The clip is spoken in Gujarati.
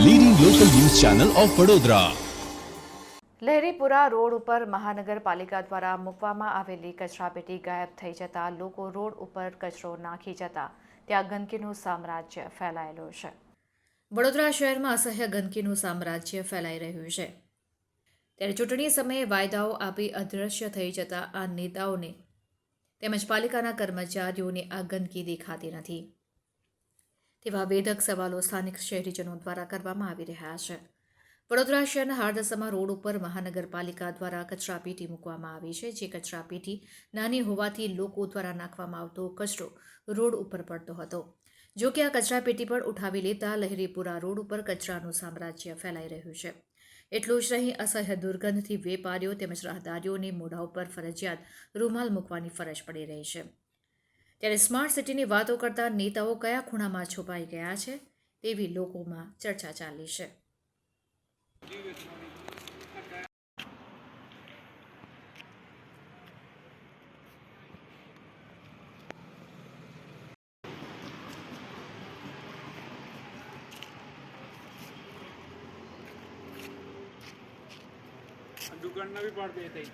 Channel of Vadodara Laheripura road ઉપર મહાનગરપાલિકા દ્વારા મૂકવામાં આવેલી કચરાપેટી ગાયબ થઈ જતા લોકો રોડ ઉપર કચરો નાખી જતા ત્યાં ગંદકીનું સામ્રાજ્ય ફેલાયેલું છે. વડોદરા શહેરમાં અસહ્ય ગંદકીનું સામ્રાજ્ય ફેલાઈ રહ્યું છે. ત્યારે ચૂંટણી સમયે વાયદાઓ આપી અદૃશ્ય થઈ જતા આ નેતાઓને તેમજ પાલિકાના કર્મચારીઓને આ ગંદકી દેખાતી નથી. તેવા વેધક સવાલો સ્થાનિક શહેરીજનો દ્વારા કરવામાં આવી રહ્યા છે. વડોદરા શહેરના હાર્દસમા રોડ ઉપર મહાનગરપાલિકા દ્વારા કચરાપેટી મૂકવામાં આવી છે, જે કચરાપેટી નાની હોવાથી લોકો દ્વારા નાખવામાં આવતો કચરો રોડ ઉપર પડતો હતો. જો કે આ કચરાપેટી પણ ઉઠાવી લેતા લહેરીપુરા રોડ ઉપર કચરાનું સામ્રાજ્ય ફેલાઈ રહ્યું છે. એટલું જ નહીં, અસહ્ય દુર્ગંધથી વેપારીઓ તેમજ રાહદારીઓને મોઢા ઉપર ફરજિયાત રૂમાલ મૂકવાની ફરજ પડી રહી છે. ત્યારે સ્માર્ટ સિટીની વાતો કરતા નેતાઓ કયા ખૂણામાં છુપાઈ ગયા છે તેવી લોકોમાં ચર્ચા ચાલી છે. દુકાનના બી પાડ થઈ.